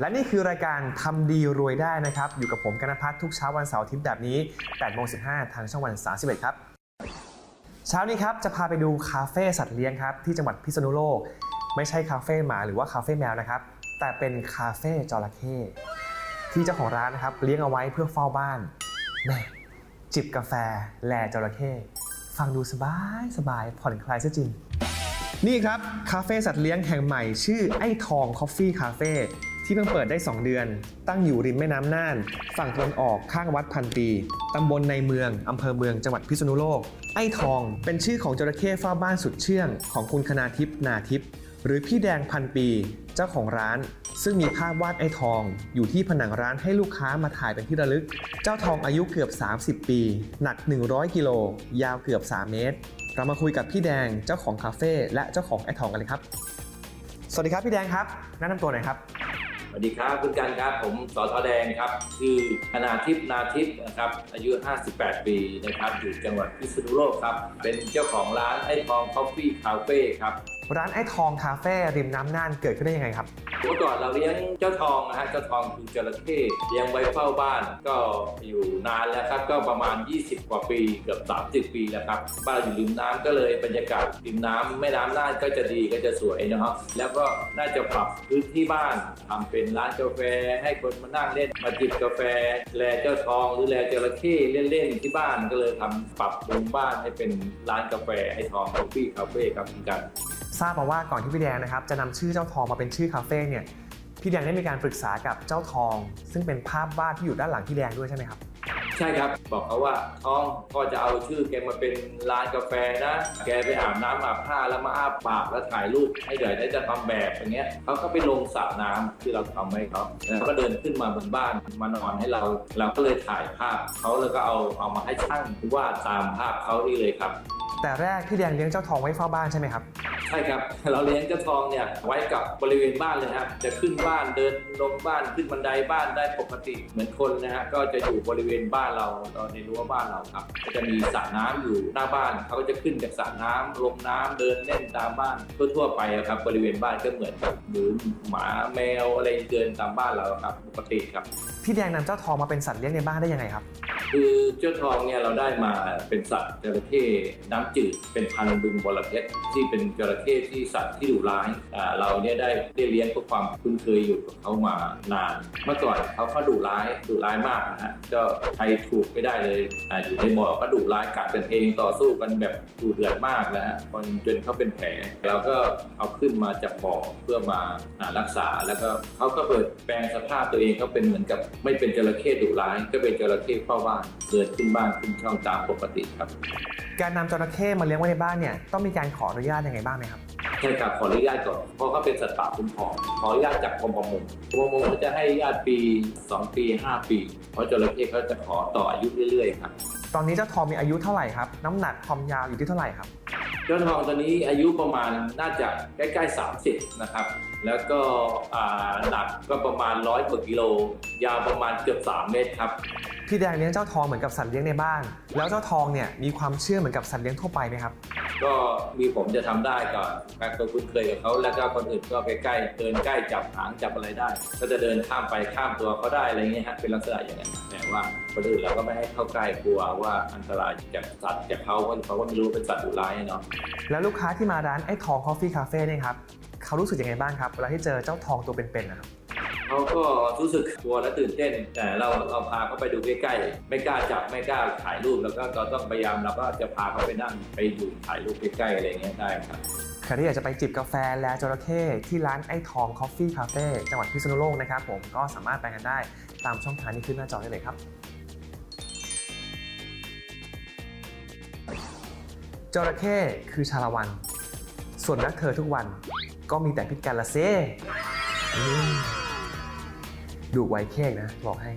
และนี่คือรายการทำดีรวยได้นะครับ อยู่กับผมกนพัฒน์ทุกเช้าวันเสาร์อาทิตย์แบบนี้8โมง15 ทางช่องวัน 31 ครับ เช้านี้ครับจะพาไปดูคาเฟ่สัตว์เลี้ยงครับที่จังหวัดพิษณุโลก ไม่ใช่คาเฟ่หมาหรือว่าคาเฟ่แมวนะครับ แต่เป็นคาเฟ่จระเข้ที่เจ้าของร้านนะครับเลี้ยงเอาไว้เพื่อเฝ้าบ้านแม่จิบกาแฟ แลจระเข้ฟังดูสบายสบายผ่อนคลายซะจริง นี่ครับ คาเฟ่สัตว์เลี้ยงแห่งใหม่ชื่อไอ้ทองคอฟฟี่คาเฟ่ ที่เพิ่งเปิดได้ 2 เดือน ตั้งอยู่ริมแม่น้ำน่าน ฝั่งตะวันออกข้างวัดพันปี ตำบลในเมือง อำเภอเมือง จังหวัดพิษณุโลก ไอ้ทอง เป็นชื่อของจระเข้เฝ้าบ้านสุดเชื่องของคุณคณาทิพย์นาทิพย์หรือพี่แดงพันปี เจ้าของร้าน ซึ่งมีภาพวาดไอ้ทอง อยู่ที่ผนังร้านให้ลูกค้ามาถ่ายเป็นที่ระลึก เจ้าทองอายุเกือบ 30 ปี หนัก 100 กิโล ยาวเกือบ 3 เมตร เรามาคุยกับพี่แดงเจ้าของคาเฟ่และเจ้าของไอ้ทองกันเลยครับ สวัสดีครับพี่แดงครับแนะนำตัวหน่อยครับ วัสดีครับคุณกันครับผมสอทอแดงครับ คือนาทิพย์นาทิพย์นะครับ อายุ 58 ปีนะครับอยู่จังหวัดพิษณุโลกครับ เป็นเจ้าของร้านไอ้ทองคอฟฟี่คาเฟ่ครับ ร้านไอ้ทองคาเฟ่ริมน้ำน่านเกิดขึ้นได้ยังไงครับ เมื่อก่อนเราเลี้ยงเจ้าทองนะฮะเจ้าทองคือจระเข้เลี้ยงไว้เฝ้าบ้านก็อยู่นานแล้วครับ ก็ประมาณ 20 กว่าปีเกือบ30 ปีแล้วครับบ้านอยู่ริมน้ำก็เลยบรรยากาศริมน้ำแม่น้ำน่านก็จะดีก็จะสวยนะครับแล้วก็น่าจะปรับพื้นที่บ้านทำเป็นร้านกาแฟ ให้คนมานั่งเล่นมาจิบกาแฟแลเจ้าทองหรือแลจระเข้เล่นๆที่บ้านก็เลยทำปรับปรุงบ้านให้เป็นร้านกาแฟไอ้ทองคอฟฟี่คาเฟ่ครับคุณกัน ทราบมาว่าก่อนที่พี่แดงนะครับจะนำชื่อเจ้าทองมาเป็นชื่อคาเฟ่เนี่ยพี่แดงได้มีการปรึกษากับเจ้าทอง ซึ่งเป็นภาพวาดที่อยู่ด้านหลังพี่แดงด้วยใช่ไหมครับใช่ครับบอกเขาว่าท้องก็จะเอาชื่อแกมาเป็นร้านกาแฟนะ แกไปอาบน้ำอาบผ้าแล้วมาอาบปากแล้วถ่ายรูปให้เดี๋ยวได้จะทำแบบอย่างเงี้ยเขาก็ไปลงสระน้ำที่เราทำให้เขาแล้วก็เดินขึ้นมาบนบ้านมานอนให้เรา เราก็เลยถ่ายภาพเขาแล้วก็เอาเอามาให้ช่างวาดตามภาพเขานี่เลยครับ แต่แรกพี่แดงเลี้ยงเจ้าทองไว้เฝ้าบ้านใช่ไหมครับ ใช่ครับ เราเลี้ยงเจ้าทองเนี่ยไว้กับบริเวณบ้านเลยครับจะขึ้นบ้านเดินลงบ้านขึ้นบันไดบ้านได้ปกติเหมือนคนนะฮะก็จะอยู่บริเวณบ้านเราเราในรั้วบ้านเราครับก็จะมีสระน้ำอยู่หน้าบ้านเขาก็จะขึ้นจากสระน้ำลงน้ำเดินเล่นตามบ้านทั่วๆไปครับบริเวณบ้านก็เหมือนกับหรือหมาแมวอะไรเดินตามบ้านเราครับปกติครับพี่แดงนำเจ้าทองมาเป็นสัตว์เลี้ยงในบ้านได้ยังไงครับ คือเจ้าทองเนี่ยเราได้มาเป็นสัตว์จระเข้น้ำจืดเป็นพันธุ์บึงบรเพชรที่เป็นจระเข้ที่สัตว์ที่ดุร้ายอ่าเราเนี่ยได้ได้เลี้ยงเพื่อความคุ้นเคยอยู่กับเขามานาน เมื่อก่อนเขาก็ดุร้ายดุร้ายมากนะฮะก็ใครถูกไม่ได้เลยอ่าอยู่ในบ่อก็ดุร้ายกัดกันเองต่อสู้กันแบบดุเดือดมากนะฮะจนจนเขาเป็นแผลเราก็เอาขึ้นมาจากบ่อเพื่อมาอ่ารักษาแล้วก็เขาก็เปิดแปลงสภาพตัวเองเขาเป็นเหมือนกับไม่เป็นจระเข้ดุร้ายก็เป็นจระเข้เฝ้าบ้านเดินขึ้นบ้านขึ้นช่องตามปกติครับ การนำจระเข้มาเลี้ยงไว้ในบ้านเนี่ยต้องมีการขออนุญาตยังไงบ้างไหมครับ ใช่ครับขออนุญาตก่อนเพราะเขาเป็นสัตว์ป่าคุ้มครองขออนุญาตจากกรมประมงกรมประมงเขาจะให้อนุญาตปี 2 ปี 5 ปี เพราะจระเข้เขาจะขอต่ออายุเรื่อยๆครับ ตอนนี้เจ้าทองมีอายุเท่าไหร่ครับ น้ำหนักความยาวอยู่ที่เท่าไหร่ครับ เจ้าทองตัวนี้อายุประมาณน่าจะใกล้ๆ 30 นะครับ แล้วก็หนักก็ประมาณร้อยกว่ากิโล ยาวประมาณเกือบ 3 เมตรครับ พี่แดงเลี้ยงเจ้าทองเหมือนกับสัตว์เลี้ยงในบ้าน แล้วเจ้าทองเนี่ยมีความเชื่อเหมือนกับสัตว์เลี้ยงทั่วไปไหมครับ ก็มีผมจะทำได้ก่อนการตัวคุ้นเคยกับเขาแล้วก็คนอื่นก็ใกล้ๆเดินใกล้จับหางจับอะไรได้ ก็จะเดินข้ามไปข้ามตัวเขาได้อะไรเงี้ยฮะเป็นลักษณะอย่างนั้นแต่ว่าคนอื่นเราก็ไม่ให้เข้าใกล้กลัวว่าอันตรายจากสัตว์จากเขาเพราะเขาก็ไม่รู้เป็นสัตว์ดุร้ายเนาะแล้วลูกค้าที่มาร้านไอ้ทองคอฟฟี่คาเฟ่เนี่ยครับเขารู้สึกยังไงบ้างครับเวลาที่เจอเจ้าทองตัวเป็นๆนะครับ เขาก็รู้สึกกลัวและตื่นเต้น แต่เราเราพาเขาไปดูใกล้ๆ ไม่กล้าจับไม่กล้าถ่ายรูป แล้วก็เราต้องพยายามเราก็จะพาเขาไปนั่งไปอยู่ถ่ายรูปใกล้ๆอะไรเงี้ยได้ครับใครที่อยากจะไปจิบกาแฟแลจระเข้ที่ร้านไอ้ทองคอฟฟี่คาเฟ่จังหวัดพิษณุโลกนะครับผมก็สามารถไปกันได้ตามช่องทางที่ขึ้นหน้าจอได้เลยครับจระเข้คือชาละวัน ส่วนรักเธอทุกวันก็มีแต่พิษกันละเซ่ ดูไวเค้กนะบอกให้